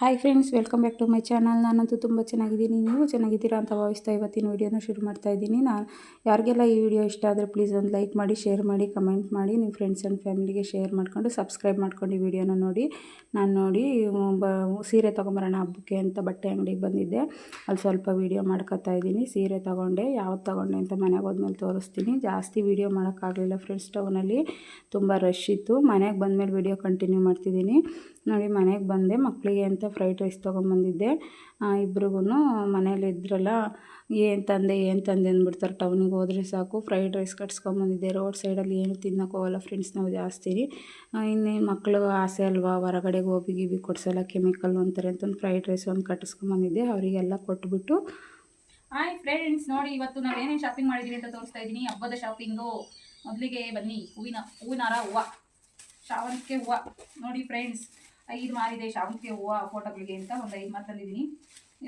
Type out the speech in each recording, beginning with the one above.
Hi friends welcome back to my channel ನಾನಂತೂ ತುಂಬ ಚೆನ್ನಾಗಿದ್ದೀನಿ. ನೀವು ಚೆನ್ನಾಗಿದ್ದೀರಾ ಅಂತ ಭಾವಿಸ್ತಾ ಇವತ್ತಿನ ವೀಡಿಯೋನ ಶುರು ಮಾಡ್ತಾ ಇದ್ದೀನಿ. ನಾನು ಯಾರಿಗೆಲ್ಲ ಈ ವಿಡಿಯೋ ಇಷ್ಟ ಆದರೆ ಪ್ಲೀಸ್ ಒಂದು ಲೈಕ್ ಮಾಡಿ ಶೇರ್ ಮಾಡಿ ಕಮೆಂಟ್ ಮಾಡಿ ನಿಮ್ಮ ಫ್ರೆಂಡ್ಸ್ ಆ್ಯಂಡ್ ಫ್ಯಾಮಿಲಿಗೆ ಶೇರ್ ಮಾಡಿಕೊಂಡು ಸಬ್ಸ್ಕ್ರೈಬ್ ಮಾಡ್ಕೊಂಡು ಈ ವಿಡಿಯೋನ ನೋಡಿ. ನಾನು ನೋಡಿ, ಬ ಸೀರೆ ತೊಗೊಂಬರೋಣ ಹಬ್ಬಕ್ಕೆ ಅಂತ ಬಟ್ಟೆ ಅಂಗಡಿಗೆ ಬಂದಿದ್ದೆ. ಅಲ್ಲಿ ಸ್ವಲ್ಪ ವೀಡಿಯೋ ಮಾಡ್ಕೊತಾ ಇದ್ದೀನಿ. ಸೀರೆ ತೊಗೊಂಡೆ, ಯಾವ್ದು ತೊಗೊಂಡೆ ಅಂತ ಮನೆಗೆ ಹೋದ್ಮೇಲೆ ತೋರಿಸ್ತೀನಿ. ಜಾಸ್ತಿ ವೀಡಿಯೋ ಮಾಡೋಕ್ಕಾಗಲಿಲ್ಲ ಫ್ರೆಂಡ್ಸ್ ಟೌನಲ್ಲಿ ತುಂಬ ರಶ್ ಇತ್ತು. ಮನೆಗೆ ಬಂದಮೇಲೆ ವೀಡಿಯೋ ಕಂಟಿನ್ಯೂ ಮಾಡ್ತಿದ್ದೀನಿ. ನೋಡಿ ಮನೆಗೆ ಬಂದೆ. ಮಕ್ಕಳಿಗೆ ಅಂತ ಫ್ರೈಡ್ ರೈಸ್ ತೊಗೊಂಬಂದಿದ್ದೆ. ಇಬ್ರಿಗೂ ಮನೇಲಿ ಇದ್ರಲ್ಲ, ಏನು ತಂದೆ ಏನು ತಂದೆ ಅಂದ್ಬಿಡ್ತಾರೆ. ಟೌನಿಗೆ ಹೋದರೆ ಸಾಕು. Fried rice ಕಟ್ಸ್ಕೊಂಬಂದಿದ್ದೆ. ರೋಡ್ ಸೈಡಲ್ಲಿ ಏನು ತಿನ್ನೋಕೆ ಹೋಗಲ್ಲ. ಫ್ರೆಂಡ್ಸ್ ನಾವು ಜಾಸ್ತಿ ಇನ್ನೇನು ಮಕ್ಕಳು ಆಸೆ ಅಲ್ವಾ? ಹೊರಗಡೆಗೆ ಹೋಗಿ ಗೀಬಿ ಕೊಡ್ಸಲ್ಲ ಕೆಮಿಕಲ್ ಅಂತಾರೆ ಅಂತಂದು ಫ್ರೈಡ್ ರೈಸ್ ಒಂದು ಕಟ್ಟಿಸ್ಕೊಂಬಂದಿದ್ದೆ ಅವರಿಗೆಲ್ಲ ಕೊಟ್ಬಿಟ್ಟು ಹಾಯ್ ಫ್ರೆಂಡ್ಸ್ ನೋಡಿ ಇವತ್ತು ನಾವು ಏನೇನು ಶಾಪಿಂಗ್ ಮಾಡಿದ್ದೀವಿ ಅಂತ ತೋರಿಸ್ತಾ ಇದ್ದೀನಿ. ಹಬ್ಬದ ಶಾಪಿಂಗು ಮೊದಲಿಗೆ ಬನ್ನಿ. ಹೂವಿನ ಹೂವಿನಾರ ಹೂವು. ಶಾವಂತಿಗೆ ಹೂವು. ನೋಡಿ ಫ್ರೆಂಡ್ಸ್ ಐದು ಮಾರಿದೆ ಶಾವಂತಿಗೆ ಹೂವು ಫೋಟೋಗಳಿಗೆ ಅಂತ ಒಂದು ಐದು ಮಾರು ತಂದಿದ್ದೀನಿ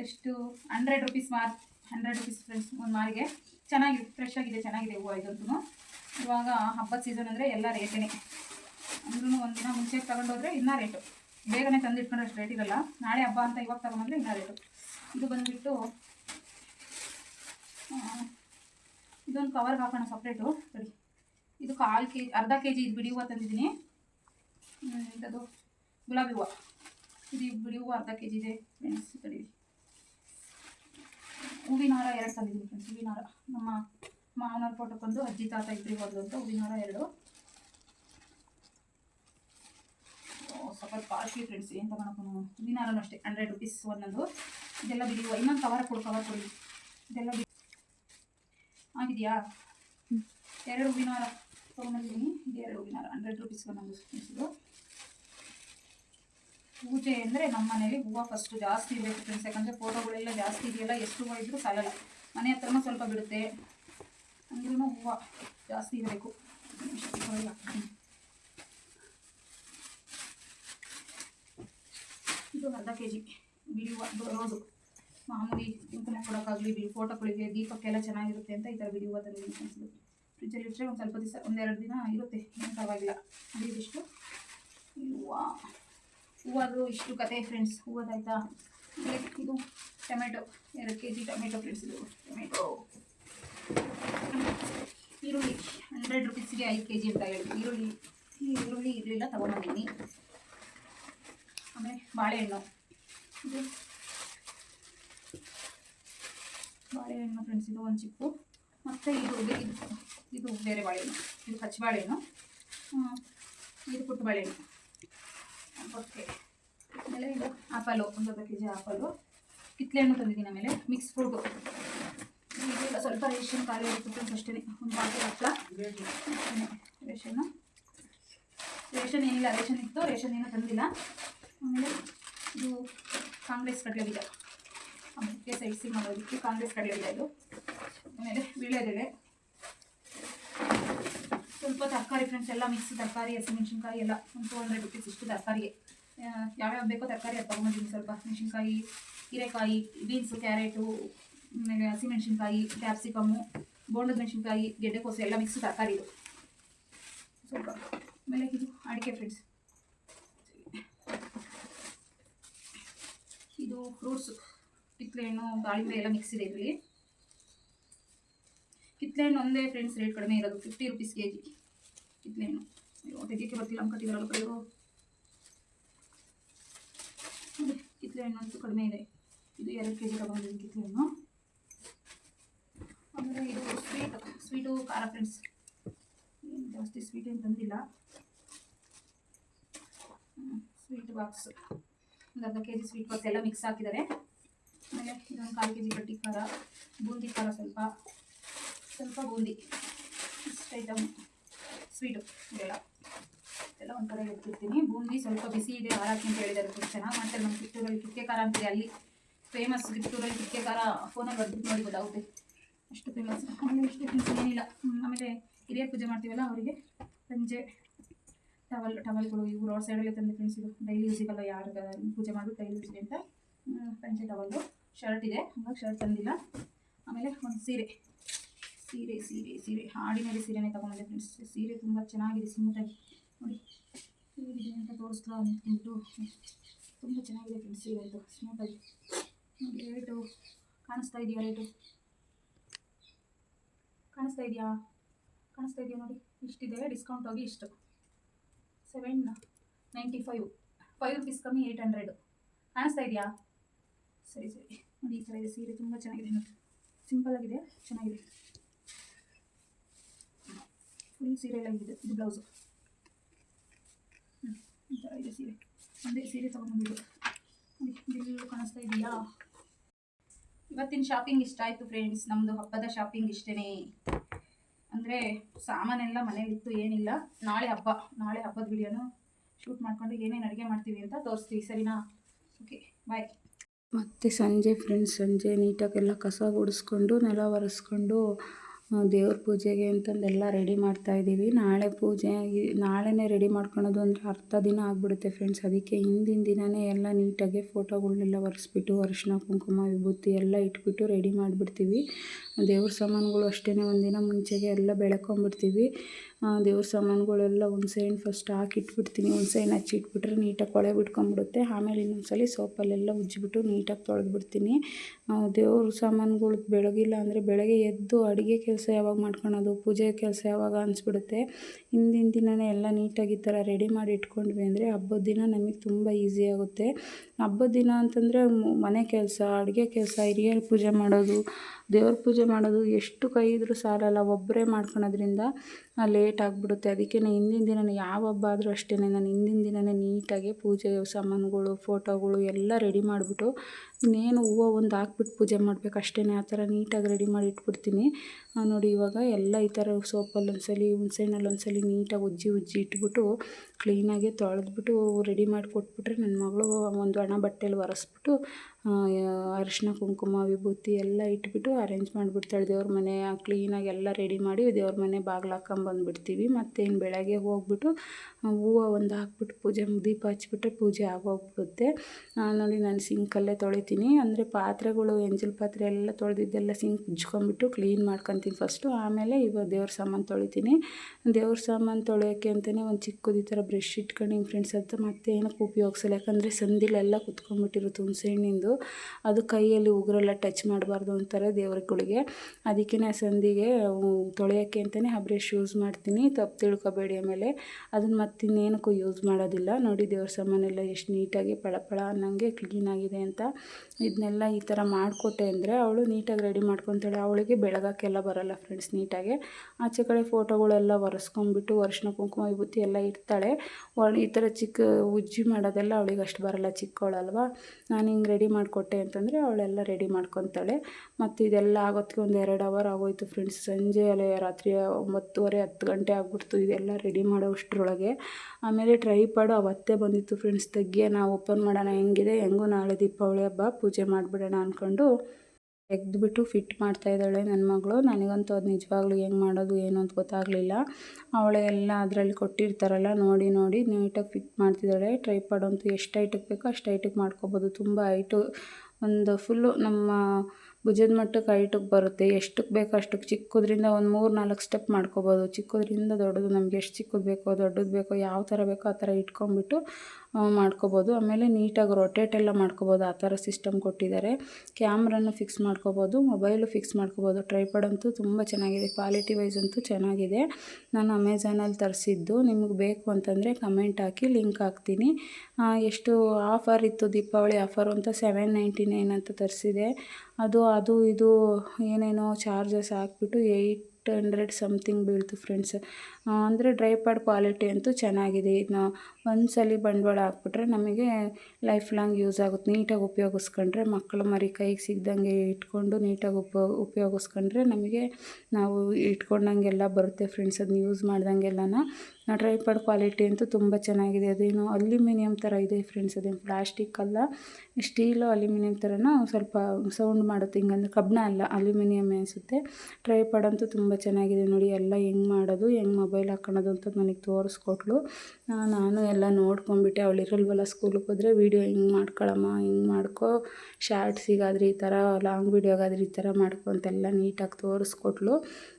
ಎಷ್ಟು ಹಂಡ್ರೆಡ್ ರುಪೀಸ್ ಮಾರ್ ಹಂಡ್ರೆಡ್ ರುಪೀಸ್ ಫ್ರೆಂಡ್ಸ್ ಒಂದು ಮಾರಿಗೆ. ಚೆನ್ನಾಗಿದೆ ಫ್ರೆಶ್ ಆಗಿದೆ, ಚೆನ್ನಾಗಿದೆ ಹೂವು ಇದಂತೂ. ಇವಾಗ ಹಬ್ಬದ ಸೀಸನ್ ಅಂದರೆ ಎಲ್ಲ ರೇಟೇ ಅಂದ್ರೂ ಒಂದಿನ ದಿನ ಮುಂಚೆ ತಗೊಂಡೋದ್ರೆ ಇನ್ನೂ ರೇಟು ಬೇಗನೆ ತಂದಿಟ್ಕೊಂಡ್ರೆ ಅಷ್ಟು ರೇಟ್ ಇರಲ್ಲ. ನಾಳೆ ಹಬ್ಬ ಅಂತ ಇವಾಗ ತಗೊಂಡ್ರೆ ಇನ್ನೂ ರೇಟು ಇದು ಬಂದುಬಿಟ್ಟು ಇದೊಂದು ಕವರ್ಗೆ ಹಾಕೋಣ ಸಪ್ರೇಟು ಸರಿ. ಇದು ಕಾಲು ಕೆ ಜಿ ಅರ್ಧ ಕೆ ಜಿ ಇದು ಬಿಡಿ ಹೂವು ತಂದಿದ್ದೀನಿ. ಇದು. ಗುಲಾಬಿ ಹೂವು ಇದು ಬಿಡಿ ಹೂವು ಅರ್ಧ ಕೆ ಜಿ ಇದೆ ಫ್ರೆಂಡ್ಸ್ ಕಡಿ ಹೂವಿನ ಹಾರ ಎರಡು ತಂದಿದ್ದೀನಿ ಫ್ರೆಂಡ್ಸ್ ಹೂವಿನ ಹಾರ ನಮ್ಮ ಮಾವನವ್ರ ಬಂದು ಅಜ್ಜಿ ತಾತ ಇಬ್ಬರಿಗೆ ಹೋದ್ರು ಅಂತ ಹೂವಿನ ಹಾರ ಎರಡು ಸ್ವಲ್ಪ ಕಾಸ್ಟ್ಲಿ ಫ್ರೆಂಡ್ಸ್ ಏನು ತಗೊಳಕ್ಕೂ ಹೂವಿನ ಹಾರನೂ ಅಷ್ಟೇ ಹಂಡ್ರೆಡ್ ರುಪೀಸ್ ಒಂದೊಂದು ಇದೆಲ್ಲ ಬಿಡಿ ಹೂವು ಇನ್ನೊಂದು ಕವರ್ ಕೊಡು ಕವರ್ ಕೊಡಿ ಇದೆಲ್ಲ ಬಿಡಿ ಆಗಿದೆಯಾ ಎರಡು ಹೂವಿನ ಹಾರ ತೊಗೊಂಡಿದ್ದೀನಿ ಇದು ಎರಡು ಹೂವಿನ ಹಾರ ಹಂಡ್ರೆಡ್ ರುಪೀಸ್ ಒಂದೊಂದು ಇದು ಪೂಜೆ ಅಂದರೆ ನಮ್ಮ ಮನೇಲಿ ಹೂವು ಫಸ್ಟು ಜಾಸ್ತಿ ಇರಬೇಕು ಫ್ರೆಂಡ್ಸ್ ಯಾಕಂದರೆ ಫೋಟೋಗಳೆಲ್ಲ ಜಾಸ್ತಿ ಇದೆಯಲ್ಲ, ಎಷ್ಟು ಹೂವು ಇದ್ದರೂ ಸಾಲಲ್ಲ. ಮನೆ ಹತ್ರನೂ ಸ್ವಲ್ಪ ಬಿಡುತ್ತೆ. ಅಂದ್ರೂ ಹೂವು ಜಾಸ್ತಿ ಇರಬೇಕು. ಇದು ಅರ್ಧ ಕೆ ಜಿ ಬಿಡಿ ಹೂವು ರೋಸು. ಮಾಮೂಲಿ ಕುಂಕುಮ ಕೊಡೋಕ್ಕಾಗಲಿ, ಬಿಡಿ ಫೋಟೋಗಳಿಗೆ ದೀಪಕ್ಕೆಲ್ಲ ಚೆನ್ನಾಗಿರುತ್ತೆ ಅಂತ ಈ ಥರ ಬಿಡಿ ಹೂವು ತಂದಿದ್ದೀನಿ ಫ್ರೆಂಡ್ಸ್ ಫ್ರಿಜ್ಜಲ್ಲಿ ಇಟ್ಟರೆ ಒಂದು ಸ್ವಲ್ಪ ದಿವಸ, ಒಂದೆರಡು ದಿನ ಇರುತ್ತೆ, ಏನು ಪರವಾಗಿಲ್ಲ. ಇದಿಷ್ಟು. ಹೂವು. ಹೂವದು ಇಷ್ಟು ಕತೆ ಫ್ರೆಂಡ್ಸ್ ಹೂವದಾಯ್ತಾ ಇದು ಟೊಮೆಟೊ. ಎರಡು ಕೆ ಜಿ ಟೊಮೆಟೊ ಫ್ರೆಂಡ್ಸ್ ಇದು ಟೊಮೆಟೊ. ಈರುಳ್ಳಿ. ಹಂಡ್ರೆಡ್ ರುಪೀಸ್ಗೆ ಐದು ಕೆ ಜಿ ಅಂತ ಹೇಳಿ ಈರುಳ್ಳಿ ಈರುಳ್ಳಿ ಇರಲಿಲ್ಲ ತೊಗೊಂಡಿದ್ದೀನಿ ಆಮೇಲೆ ಬಾಳೆಹಣ್ಣು. ಇದು ಬಾಳೆಹಣ್ಣು ಫ್ರೆಂಡ್ಸ್ ಇದು ಒಂದು ಚಿಪ್ಪು. ಮತ್ತು ಇದು ಇದು ಬೇರೆ ಬಾಳೆಹಣ್ಣು. ಇದು ಹಚ್ಚ ಬಾಳೆಹಣ್ಣು ಇದು ಪುಟ್ಟ ಬಾಳೆಹಣ್ಣು ಓಕೆ. ಆಮೇಲೆ ಇದು ಆಪಲು, ಒಂದು ಕೆ ಜಿ ಆಪಲು. ಕಿತ್ಲೆ ಹಣ್ಣು ತಂದಿದ್ದೀನಿ ಆಮೇಲೆ ಮಿಕ್ಸ್ ಫ್ರೂಟು ಈಗ ಸ್ವಲ್ಪ ರೇಷನ್ ಖಾಲಿ ಇರುತ್ತೆ ಅಷ್ಟೇ, ಒಂದು ಬಾಟಲ್ ಹಪ್ಪಳ ರೇಷನ್ನು ರೇಷನ್. ಏನಿಲ್ಲ, ರೇಷನ್ ಇತ್ತು, ರೇಷನ್ ಏನೂ ತಂದಿಲ್ಲ. ಆಮೇಲೆ ಇದು ಕಾಂಗ್ರೆಸ್ ಕಡಲೆ ಬೀಜ ಅದಕ್ಕೆ ಸೈಡ್ಸಿ ಮಾಡೋದಕ್ಕೆ ಕಾಂಗ್ರೆಸ್ ಕಡಲೆ ಇದು. ಆಮೇಲೆ ವೀಳ್ಯದೆಲೆ ಸ್ವಲ್ಪ ತರಕಾರಿ ಫ್ರೆಂಡ್ಸ್ ಎಲ್ಲ ಮಿಕ್ಸ್ ತರಕಾರಿ, ಹಸಿಮೆಣ್ಸಿನ್ಕಾಯಿ ಎಲ್ಲ ಒಂದು ಟೂ ಹಂಡ್ರೆಡ್ ರುಪೀಸ್ ಇಷ್ಟು ತರಕಾರಿಗೆ. ಯಾವ್ಯಾವ ಬೇಕೋ ತರಕಾರಿ ಅದು ತೊಗೊಂಡಿದ್ದೀನಿ ಸ್ವಲ್ಪ. ಮೆಣಸಿನ್ಕಾಯಿ ಹೀರೆಕಾಯಿ ಬೀನ್ಸು ಕ್ಯಾರೆಟು ಆಮೇಲೆ ಹಸಿಮೆಣ್ಸಿನ್ಕಾಯಿ ಕ್ಯಾಪ್ಸಿಕಮ್ಮು ಬೋಂಡದ ಮೆಣಸಿನ್ಕಾಯಿ, ಗೆಡ್ಡೆಕೋಸು ಎಲ್ಲ ಮಿಕ್ಸ್ ತರಕಾರಿ ಇದು. ಸ್ವಲ್ಪ ಆಮೇಲೆ ಇದು ಅಡಿಕೆ ಫ್ರೆಂಡ್ಸ್ ಇದು ಫ್ರೂಟ್ಸು ಕಿತ್ಲೆ ಹಣ್ಣು ದಾಳಿಂಬೆ ಎಲ್ಲ ಮಿಕ್ಸ್ ಇದೆ ಇದರಲ್ಲಿ. ಕಿತ್ಲೆ ಹಣ್ಣು ಒಂದೇ ಫ್ರೆಂಡ್ಸ್ ರೇಟ್ ಕಡಿಮೆ ಇರೋದು ಫಿಫ್ಟಿ ರುಪೀಸ್ ಕೆ ಜಿ ಕಿತ್ಲೆ ಹಣ್ಣು ಅಯ್ಯೋ ತೆಗಿಯಕ್ಕೆ ಬರ್ತಿಲ್ಲ ನಮ್ಮ ಕಟ್ಟಿದಾರಲ್ಲ ಕಿತ್ಲೆ ಹಣ್ಣು ಅಂತೂ ಕಡಿಮೆ ಇದೆ. ಇದು ಎರಡು ಕೆ ಜಿ ತಗೊಂಡಿದ್ದೀನಿ ಕಿತ್ಲೆ ಹಣ್ಣು ಆಮೇಲೆ ಇದು ಸ್ವೀಟ್ ಸ್ವೀಟು ಖಾರ ಫ್ರೆಂಡ್ಸ್ ಏನು ಜಾಸ್ತಿ ಸ್ವೀಟ್ ಏನು ತಂದಿಲ್ಲ. ಸ್ವೀಟ್ ಬಾಕ್ಸ್ ಒಂದು ಅರ್ಧ ಕೆ ಜಿ ಸ್ವೀಟ್ ಬಾಕ್ಸ್ ಎಲ್ಲ ಮಿಕ್ಸ್ ಹಾಕಿದ್ದಾರೆ. ಆಮೇಲೆ ಇದೊಂದು ಕಾಲು ಕೆ ಜಿ ಗಟ್ಟಿ ಖಾರ, ಬೂಂದಿ ಖಾರ ಸ್ವಲ್ಪ. ಸ್ವಲ್ಪ ಬೂಂದಿ. ಇಷ್ಟು ಐಟಮ್ ಸ್ವೀಟು ಇದೆಲ್ಲ ಎಲ್ಲ ಒಂದು ಕಡೆ ಎತ್ತಿರ್ತೀನಿ ಬೂಂದಿ ಸ್ವಲ್ಪ ಬಿಸಿ ಇದೆ ಹಾರಾಕಿ ಅಂತ ಹೇಳಿದ್ದಾರೆ ತುಂಬ ಚೆನ್ನಾಗಿ ಮಾಡ್ತಾರೆ ನಮ್ಮ ಕಿತ್ತೂರಲ್ಲಿ ಕಿಕ್ಕೆ ಖಾರ ಅಂತಿದೆ ಅಲ್ಲಿ ಫೇಮಸ್ ಕಿತ್ತೂರಲ್ಲಿ ಕಿಕ್ಕೆ ಖಾರ ಫೋನಲ್ಲಿ ಬರ್ಬಿಟ್ಟು ನೋಡಿ ಗೊತ್ತಾಗುತ್ತೆ. ಅಷ್ಟು ಫೇಮಸ್ ಆಮೇಲೆ ಇಷ್ಟು ತಿನಿಸು ಏನಿಲ್ಲ. ಆಮೇಲೆ ಹಿರಿಯ ಪೂಜೆ ಮಾಡ್ತೀವಲ್ಲ, ಅವರಿಗೆ ಸಂಜೆ ಟವಲ್, ಟವಲ್ಗಳು, ಇವು ರೋಡ್ ಸೈಡಲ್ಲೇ ತಂದು ಫ್ರೆಂಡ್ಸ್ ಡೈಲಿ ಯೂಸಿಗಲ್ಲ ಯಾರು ಪೂಜೆ ಮಾಡಿಬಿಟ್ಟು ಡೈಲಿ ಯೂಸಿಗೆ ಅಂತ. ಸಂಜೆ ಟವಲ್ಲು. ಶರ್ಟ್ ಇದೆ. ಹಾಗಾಗಿ ಶರ್ಟ್ ತಂದಿಲ್ಲ. ಆಮೇಲೆ ಒಂದು ಸೀರೆ. ಸೀರೆ ಸೀರೆ ಸೀರೆ ಆರ್ಡಿನರಿ ಸೀರೆನೇ ತಗೊಂಡೆ ಫ್ರೆಂಡ್ಸ್ ಸೀರೆ ತುಂಬ ಚೆನ್ನಾಗಿದೆ ಸ್ಮೂತಾಗಿ ನೋಡಿ, ಹೇಗಿದೆ ಅಂತ ತೋರಿಸ್ತಾ ಅಂದ್ಬಿಟ್ಟು ತುಂಬ ಚೆನ್ನಾಗಿದೆ ಫ್ರೆಂಡ್ಸ್ ಸೀರೆ ಇದು ಸ್ಮೂತಾಗಿ ನೋಡಿ ರೇಟು ಕಾಣಿಸ್ತಾ ಇದೆಯಾ ರೇಟು ಕಾಣಿಸ್ತಾ ಇದೆಯಾ? ಕಾಣಿಸ್ತಾ ಇದೆಯಾ ನೋಡಿ, ಇಷ್ಟಿದೆ ಡಿಸ್ಕೌಂಟ್ ಹೋಗಿ ಇಷ್ಟು. Seven ninety five five rupees ಕಮ್ಮಿ ಏಯ್ಟ್ ಹಂಡ್ರೆಡು ಕಾಣಿಸ್ತಾ ಇದೆಯಾ? ಸರಿ ಸರಿ. ನೋಡಿ, ಈ ಥರ ಇದೆ, ಸೀರೆ ತುಂಬ ಚೆನ್ನಾಗಿದೆ ನೋಡಿ. ಸಿಂಪಲ್ ಆಗಿದೆ, ಚೆನ್ನಾಗಿದೆ. ಫುಲ್ ಸೀರೆ ಇದೆ ಬ್ಲೌಸು ಹ್ಞೂ ಈ ಥರ ಇದೆ ಸೀರೆ ಒಂದೇ ಸೀರೆ ತೊಗೊಂಬಂದಿದ್ದು ನೋಡಿ ಬಿಲ್ಲು ಕಾಣಿಸ್ತಾ ಇದೆಯಾ ಇವತ್ತಿನ ಶಾಪಿಂಗ್ ಇಷ್ಟ ಆಯಿತು ಫ್ರೆಂಡ್ಸ್ ನಮ್ಮದು ಹಬ್ಬದ ಶಾಪಿಂಗ್ ಇಷ್ಟೇ ಅಂದರೆ ಸಾಮಾನೆಲ್ಲ ಮನೇಲಿತ್ತು ಏನಿಲ್ಲ. ನಾಳೆ ಹಬ್ಬ. ನಾಳೆ ಹಬ್ಬದ ವಿಡಿಯೋನು ಶೂಟ್ ಮಾಡಿಕೊಂಡು ಏನೇನು ಅಡುಗೆ ಮಾಡ್ತೀವಿ ಅಂತ ತೋರಿಸ್ತೀವಿ. ಸರಿನಾ? ಓಕೆ ಬಾಯ್ ಮತ್ತು ಸಂಜೆ ಫ್ರೆಂಡ್ಸ್ ಸಂಜೆ ನೀಟಾಗೆಲ್ಲ ಕಸ ಗುಡಿಸ್ಕೊಂಡು, ನೆಲ ಒರೆಸ್ಕೊಂಡು ದೇವ್ರ ಪೂಜೆಗೆ ಅಂತಂದು ಎಲ್ಲ ರೆಡಿ ಮಾಡ್ತಾ ಇದ್ದೀವಿ. ನಾಳೆ ಪೂಜೆ ನಾಳೆನೇ ರೆಡಿ ಮಾಡ್ಕೊಳೋದು ಅಂದರೆ ಅರ್ಧ ದಿನ ಆಗಿಬಿಡುತ್ತೆ ಫ್ರೆಂಡ್ಸ್ ಅದಕ್ಕೆ ಹಿಂದಿನ ದಿನವೇ ಎಲ್ಲ ನೀಟಾಗಿ ಫೋಟೋಗಳನ್ನೆಲ್ಲ ಒರೆಸ್ಬಿಟ್ಟು ಅರಿಶಿನ ಕುಂಕುಮ, ವಿಭೂತಿ ಎಲ್ಲ ಇಟ್ಬಿಟ್ಟು ರೆಡಿ ಮಾಡಿಬಿಡ್ತೀವಿ. ದೇವ್ರ ಸಾಮಾನುಗಳು ಅಷ್ಟೇ ಒಂದಿನ ಮುಂಚೆಗೆ ಎಲ್ಲ ಬೆಳ್ಕೊಂಬಿಡ್ತೀವಿ. ದೇವ್ರ ಸಾಮಾನುಗಳೆಲ್ಲ ಹುಣ್ಸೆಹಣ್ಣು ಫಸ್ಟ್ ಹಾಕಿಟ್ಬಿಡ್ತೀನಿ ಹುಣ್ಸೆಹಣ್ಣು ಹಚ್ಚಿಟ್ಬಿಟ್ರೆ ನೀಟಾಗಿ ಕೊಳೆ ಬಿಟ್ಕೊಂಡ್ಬಿಡುತ್ತೆ ಆಮೇಲೆ ಇನ್ನೊಂದ್ಸಲಿ ಸೋಪಲ್ಲೆಲ್ಲ ಉಜ್ಜಿಬಿಟ್ಟು ನೀಟಾಗಿ ತೊಳೆದ್ಬಿಡ್ತೀನಿ. ದೇವ್ರ ಸಾಮಾನುಗಳು ಬೆಳಗಿಲ್ಲ ಅಂದರೆ ಬೆಳಗ್ಗೆ ಎದ್ದು ಅಡುಗೆ ಕೆಲಸ ಯಾವಾಗ ಮಾಡ್ಕೊಳೋದು, ಪೂಜೆ ಕೆಲಸ ಯಾವಾಗ ಅನಿಸ್ಬಿಡುತ್ತೆ. ಹಿಂದಿನ ದಿನವೇ ಎಲ್ಲ ನೀಟಾಗಿ ಈ ಥರ ರೆಡಿ ಮಾಡಿ ಇಟ್ಕೊಂಡ್ವಿ ಅಂದರೆ ಹಬ್ಬದ ದಿನ ನಮಗೆ ತುಂಬ ಈಸಿ ಆಗುತ್ತೆ. ಹಬ್ಬದ ದಿನ ಅಂತಂದರೆ ಮನೆ ಕೆಲಸ, ಅಡುಗೆ ಕೆಲಸ, ಹಿರಿಯರ ಪೂಜೆ ಮಾಡೋದು ದೇವ್ರ ಪೂಜೆ ಮಾಡೋದು ಎಷ್ಟು ಕೈ ಇದ್ರೂ ಸಾಲಲ್ಲ ಒಬ್ಬರೇ ಮಾಡ್ಕೊಳೋದ್ರಿಂದ ಲೇಟ್ ಆಗಿಬಿಡುತ್ತೆ. ಅದಕ್ಕೆ ನಾನು ಹಿಂದಿನ ದಿನ ಯಾವ ಹಬ್ಬ ಆದರೂ ಅಷ್ಟೇ ನಾನು ಹಿಂದಿನ ದಿನವೇ ನೀಟಾಗಿ ಪೂಜೆ ಸಾಮಾನುಗಳು ಫೋಟೋಗಳು ಎಲ್ಲ ರೆಡಿ ಮಾಡಿಬಿಟ್ಟು, ಇನ್ನೇನು ಹೂವು ಒಂದು ಹಾಕ್ಬಿಟ್ಟು ಪೂಜೆ ಮಾಡಬೇಕು ಅಷ್ಟೇ ಆ ಥರ ನೀಟಾಗಿ ರೆಡಿ ಮಾಡಿ ಇಟ್ಬಿಡ್ತೀನಿ. ನೋಡಿ ಇವಾಗ ಎಲ್ಲ ಈ ಥರ ಸೋಪಲ್ಲಿ ಒಂದ್ಸಲಿ ಹುಣ್ಸೆಹಣ್ಣಲ್ಲಿ ಒಂದ್ಸಲಿ ನೀಟಾಗಿ ಉಜ್ಜಿ ಉಜ್ಜಿ ಇಟ್ಬಿಟ್ಟು ಕ್ಲೀನಾಗಿ ತೊಳೆದ್ಬಿಟ್ಟು ರೆಡಿ ಮಾಡಿ ಕೊಟ್ಬಿಟ್ರೆ ನನ್ನ ಮಗಳು ಒಂದು ಒಣ ಬಟ್ಟೆಲಿ ಒರೆಸ್ಬಿಟ್ಟು ಅರಿಶಿನ, ಕುಂಕುಮ, ವಿಭೂತಿ ಎಲ್ಲ ಇಟ್ಬಿಟ್ಟು ಅರೇಂಜ್ ಮಾಡಿಬಿಡ್ತಾಳೆ. ದೇವ್ರ ಮನೆ ಕ್ಲೀನಾಗಿ ಎಲ್ಲ ರೆಡಿ ಮಾಡಿ ದೇವ್ರ ಮನೆ ಬಾಗ್ಲು ಹಾಕ್ಕೊಂಬಂದ್ಬಿಡ್ತೀವಿ ಮತ್ತೇನು ಬೆಳಗ್ಗೆ ಹೋಗ್ಬಿಟ್ಟು ಹೂವು ಒಂದು ಹಾಕ್ಬಿಟ್ಟು ಪೂಜೆ ದೀಪ ಹಚ್ಬಿಟ್ರೆ ಪೂಜೆ ಆಗೋಗ್ಬಿಡುತ್ತೆ. ನೋಡಿ ನಾನು ಸಿಂಕಲ್ಲೇ ತೊಳಿತೀನಿ. ಅಂದರೆ ಪಾತ್ರೆಗಳು, ಎಂಜಲ್ ಪಾತ್ರೆ ಎಲ್ಲ ತೊಳೆದಿದ್ದೆಲ್ಲ ಸಿಂಕ್ ಉಜ್ಕೊಂಡ್ಬಿಟ್ಟು ಕ್ಲೀನ್ ಮಾಡ್ಕೊತೀನಿ ಫಸ್ಟು ಆಮೇಲೆ ಇವಾಗ ದೇವ್ರ ಸಾಮಾನು ತೊಳಿತೀನಿ. ದೇವ್ರ ಸಾಮಾನು ತೊಳೆಯೋಕ್ಕೆ ಅಂತಲೇ ಒಂದು ಚಿಕ್ಕದು ಈ ಥರ ಬ್ರಷ್ ಇಟ್ಕೊಂಡು ಫ್ರೆಂಡ್ಸ್ ಅಂತ ಮತ್ತೆ ಏನಕ್ಕೆ ಉಪಯೋಗಿಸಲ್ಲ. ಯಾಕಂದರೆ ಸಂದಿಲೆಲ್ಲ ಕುತ್ಕೊಂಡ್ಬಿಟ್ಟಿರುತ್ತೆ ಅದು ಕೈಯಲ್ಲಿ ಉಗುರೆಲ್ಲ ಟಚ್ ಮಾಡಬಾರ್ದು ಅಂತಾರೆ ದೇವ್ರಗಳಿಗೆ. ಅದಕ್ಕೆ ಸಂದಿಗೆ ತೊಳೆಯೋಕ್ಕೆ ಅಂತಲೇ ಆ ಶೂಸ್ ಮಾಡ್ತೀನಿ, ತಪ್ಪು ತಿಳ್ಕೊಬೇಡಿ ಆಮೇಲೆ. ಅದನ್ನು ಮತ್ತಿನ್ನೇನಕ್ಕೂ ಯೂಸ್ ಮಾಡೋದಿಲ್ಲ. ನೋಡಿ ದೇವ್ರ ಸಾಮಾನೆಲ್ಲ ಎಷ್ಟು ನೀಟಾಗಿ ಪಳಪಳ ಪಳ ಅನ್ನಂಗೆ ಕ್ಲೀನಾಗಿದೆ ಅಂತ. ಇದನ್ನೆಲ್ಲ ಈ ಥರ ಮಾಡಿಕೊಟ್ಟೆ ಅಂದರೆ ಅವಳು ನೀಟಾಗಿ ರೆಡಿ ಮಾಡ್ಕೊತಾಳೆ. ಅವಳಿಗೆ ಬೆಳಗಾಕೆಲ್ಲ ಬರೋಲ್ಲ ಫ್ರೆಂಡ್ಸ್ ನೀಟಾಗಿ. ಆಚೆ ಕಡೆ ಫೋಟೋಗಳೆಲ್ಲ ಒರೆಸ್ಕೊಂಡ್ಬಿಟ್ಟು ಅರಿಶಿನ ಕುಂಕುಮ, ವಿಭೂತಿ ಎಲ್ಲ ಇರ್ತಾಳೆ ಈ ಥರ ಚಿಕ್ಕ ಉಜ್ಜಿ ಮಾಡೋದೆಲ್ಲ ಅವಳಿಗೆ ಅಷ್ಟು ಬರಲ್ಲ ಚಿಕ್ಕವಳಲ್ವಾ ನಾನು ಹಿಂಗೆ ರೆಡಿ ಮಾಡಿಕೊಟ್ಟೆ ಅಂತಂದರೆ ಅವಳೆಲ್ಲ ರೆಡಿ ಮಾಡ್ಕೊತಾಳೆ. ಮತ್ತು ಇದೆಲ್ಲ ಆಗೋತ್ತಿಗೆ ಒಂದು ಎರಡು ಅವರ್ ಆಗೋಯ್ತು ಫ್ರೆಂಡ್ಸ್ ಸಂಜೆ ಅಲ್ಲೇ ರಾತ್ರಿ ಒಂಬತ್ತುವರೆ, ಹತ್ತು ಗಂಟೆ ಆಗ್ಬಿಡ್ತು ಇದೆಲ್ಲ ರೆಡಿ ಮಾಡೋ ಅಷ್ಟರೊಳಗೆ ಆಮೇಲೆ ಟ್ರೈ ಪಾಡು ಅವತ್ತೇ ಬಂದಿತ್ತು ಫ್ರೆಂಡ್ಸ್ ನಾವು ಓಪನ್ ಮಾಡೋಣ, ಹೆಂಗಿದೆ, ಹೆಂಗೂ ನಾಳೆ ದೀಪಾವಳಿ ಹಬ್ಬ, ಪೂಜೆ ಮಾಡಿಬಿಡೋಣ ಅಂದ್ಕೊಂಡು ತೆಗೆದ್ಬಿಟ್ಟು ಫಿಟ್ ಮಾಡ್ತಾ ಇದ್ದಾಳೆ ನನ್ನ ಮಗಳು. ನನಗಂತೂ ಅದು ನಿಜವಾಗ್ಲೂ ಹೆಂಗೆ ಮಾಡೋದು, ಏನು ಅಂತ ಗೊತ್ತಾಗಲಿಲ್ಲ. ಅವಳೆ ಎಲ್ಲ ಅದರಲ್ಲಿ ಕೊಟ್ಟಿರ್ತಾರಲ್ಲ, ನೋಡಿ ನೋಡಿ, ನೀಟಾಗಿ ಫಿಟ್ ಮಾಡ್ತಿದ್ದಾಳೆ. ಟ್ರೈಪಾಡ್ ಅಂತೂ ಎಷ್ಟು ಹೈಟಿಗೆ ಬೇಕೋ ಅಷ್ಟು ಹೈಟಿಗೆ ಮಾಡ್ಕೊಬೋದು. ತುಂಬ ಐಟು ಒಂದು ಫುಲ್ಲು ನಮ್ಮ ಭುಜದ ಮಟ್ಟಕ್ಕೆ ಹೈಟಿಗೆ ಬರುತ್ತೆ. ಎಷ್ಟಕ್ಕೆ ಬೇಕೋ ಅಷ್ಟಕ್ಕೆ ಚಿಕ್ಕದ್ರಿಂದ ಒಂದು ಮೂರು, ನಾಲ್ಕು ಸ್ಟೆಪ್ ಮಾಡ್ಕೊಬೋದು. ಚಿಕ್ಕದ್ರಿಂದ ದೊಡ್ಡದು ನಮಗೆ ಎಷ್ಟು ಚಿಕ್ಕದು ಬೇಕೋ, ದೊಡ್ಡದು ಬೇಕೋ, ಯಾವ ಥರ ಬೇಕೋ ಆ ಥರ ಇಟ್ಕೊಂಡ್ಬಿಟ್ಟು ಮಾಡ್ಕೊಬೋದು. ಆಮೇಲೆ ನೀಟಾಗಿ ರೊಟೇಟ್ ಎಲ್ಲ ಮಾಡ್ಕೊಬೋದು. ಆ ಥರ ಸಿಸ್ಟಮ್ ಕೊಟ್ಟಿದ್ದಾರೆ. ಕ್ಯಾಮ್ರನ್ನು ಫಿಕ್ಸ್ ಮಾಡ್ಕೋಬೋದು. ಮೊಬೈಲು ಫಿಕ್ಸ್ ಮಾಡ್ಕೋಬೋದು. ಟ್ರೈಪಾಡ್ ಅಂತೂ ತುಂಬ ಚೆನ್ನಾಗಿದೆ. ಕ್ವಾಲಿಟಿ ವೈಸ್ ಅಂತೂ ಚೆನ್ನಾಗಿದೆ. ನಾನು ಅಮೆಝಾನಲ್ಲಿ ತರಿಸಿದ್ದು. ನಿಮಗೆ ಬೇಕು ಅಂತಂದರೆ ಕಮೆಂಟ್ ಹಾಕಿ ಲಿಂಕ್ ಹಾಕ್ತೀನಿ. ಎಷ್ಟು ಆಫರ್ ಇತ್ತು ದೀಪಾವಳಿ ಆಫರ್ ಅಂತ ಸೆವೆನ್ ನೈಂಟಿ ನೈನ್ ಅಂತ ತರಿಸಿದೆ. ಅದು ಅದು, ಇದು ಏನೇನೋ ಚಾರ್ಜಸ್ ಹಾಕ್ಬಿಟ್ಟು ಏಯ್ಟ್ ಹಂಡ್ರೆಡ್ ಸಮ್ಥಿಂಗ್ ಬೀಳ್ತು ಫ್ರೆಂಡ್ಸ್ ಅಂದರೆ ಡ್ರೈ ಪ್ಯಾಡ್ ಕ್ವಾಲಿಟಿ ಅಂತೂ ಚೆನ್ನಾಗಿದೆ. ಇದನ್ನ ಒಂದು ಸಲ ಬಂಡವಾಳ ಹಾಕ್ಬಿಟ್ರೆ ನಮಗೆ ಲೈಫ್ ಲಾಂಗ್ ಯೂಸ್ ಆಗುತ್ತೆ. ನೀಟಾಗಿ ಉಪಯೋಗಿಸ್ಕೊಂಡ್ರೆ ಮಕ್ಕಳು ಮರಿ ಕೈಗೆ ಸಿಗ್ದಂಗೆ ಇಟ್ಕೊಂಡು ನೀಟಾಗಿ ಉಪಯೋಗ ಉಪಯೋಗಿಸ್ಕೊಂಡ್ರೆ ನಮಗೆ ನಾವು ಇಟ್ಕೊಂಡಂಗೆಲ್ಲ ಬರುತ್ತೆ ಫ್ರೆಂಡ್ಸ್ ಅದನ್ನ ಯೂಸ್ ಮಾಡ್ದಂಗೆಲ್ಲನ ಡ್ರೈ ಪ್ಯಾಡ್ ಕ್ವಾಲಿಟಿ ಅಂತೂ ತುಂಬ ಚೆನ್ನಾಗಿದೆ. ಅದೇನು ಅಲ್ಯೂಮಿನಿಯಂ ಥರ ಇದೆ ಫ್ರೆಂಡ್ಸ್. ಅದೇನು ಪ್ಲಾಸ್ಟಿಕ್ ಅಲ್ಲ, ಸ್ಟೀಲು ಅಲ್ಯೂಮಿನಿಯಂ ಥರನ ಸ್ವಲ್ಪ ಸೌಂಡ್ ಮಾಡುತ್ತೆ. ಹಿಂಗಂದ್ರೆ ಕಬ್ಬಣ ಅಲ್ಲ, ಅಲ್ಯೂಮಿನಿಯಂ ಅನಿಸುತ್ತೆ ಟ್ರೈಪಾಡ್ ಅಂತೂ ತುಂಬ ಚೆನ್ನಾಗಿದೆ ನೋಡಿ. ಎಲ್ಲ ಹೆಂಗೆ ಮಾಡೋದು, ಹೆಂಗೆ ಮೊಬೈಲ್ ಹಾಕ್ಕೊಳೋದು ಅಂತ ನನಗೆ ತೋರಿಸ್ಕೊಟ್ಲು. ನಾನು ಎಲ್ಲ ನೋಡ್ಕೊಂಬಿಟ್ಟೆ. ಅವಳು ಇರಲ್ವಲ್ಲ ಸ್ಕೂಲಿಗೆ ಹೋದರೆ ವೀಡಿಯೋ ಹಿಂಗೆ ಮಾಡ್ಕೊಳಮ್ಮ, ಹಿಂಗೆ ಮಾಡ್ಕೊ. ಶಾರ್ಟ್ಸಿಗಾದ್ರೆ ಈ ಥರ ಲಾಂಗ್ ವೀಡಿಯೋಗಾದ್ರೆ ಈ ಥರ ಮಾಡ್ಕೊ ಅಂತೆಲ್ಲ ನೀಟಾಗಿ ತೋರಿಸ್ಕೊಟ್ಲು.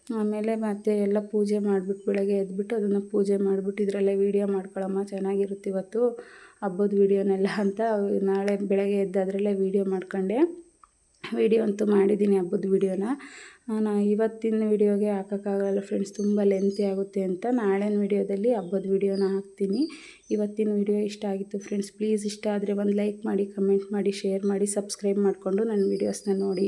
ಆಮೇಲೆ ಮತ್ತೆ ಎಲ್ಲ ಪೂಜೆ ಮಾಡಿಬಿಟ್ಟು ಬೆಳಗ್ಗೆ ಎದ್ಬಿಟ್ಟು ಅದನ್ನು ಪೂಜೆ ಮಾಡಿಬಿಟ್ಟು ಇದರಲ್ಲೇ ವೀಡಿಯೋ ಮಾಡ್ಕೊಳಮ್ಮ, ಚೆನ್ನಾಗಿರುತ್ತೆ ಇವತ್ತು. ಹಬ್ಬದ ವೀಡಿಯೋನೆಲ್ಲ ಅಂತ ನಾಳೆ ಬೆಳಗ್ಗೆ ಎದ್ದಾದ್ರಲ್ಲೇ ವೀಡಿಯೋ ಮಾಡ್ಕೊಂಡೆ. ವೀಡಿಯೋ ಅಂತೂ ಮಾಡಿದ್ದೀನಿ ಹಬ್ಬದ ವೀಡಿಯೋನ ನಾನು ಇವತ್ತಿನ ವೀಡಿಯೋಗೆ ಹಾಕೋಕ್ಕಾಗಲ್ಲ ಫ್ರೆಂಡ್ಸ್ ತುಂಬ ಲೆಂತಿ ಆಗುತ್ತೆ ಅಂತ ನಾಳೆನ ವೀಡಿಯೋದಲ್ಲಿ ಹಬ್ಬದ ವೀಡಿಯೋನ ಹಾಕ್ತೀನಿ. ಇವತ್ತಿನ ವೀಡಿಯೋ ಇಷ್ಟ ಆಗಿತ್ತು ಫ್ರೆಂಡ್ಸ್ ಪ್ಲೀಸ್ ಇಷ್ಟ ಆದರೆ ಒಂದು ಲೈಕ್ ಮಾಡಿ ಕಮೆಂಟ್ ಮಾಡಿ ಶೇರ್ ಮಾಡಿ ಸಬ್ಸ್ಕ್ರೈಬ್ ಮಾಡಿಕೊಂಡು ನನ್ನ ವೀಡಿಯೋಸ್ನ ನೋಡಿ.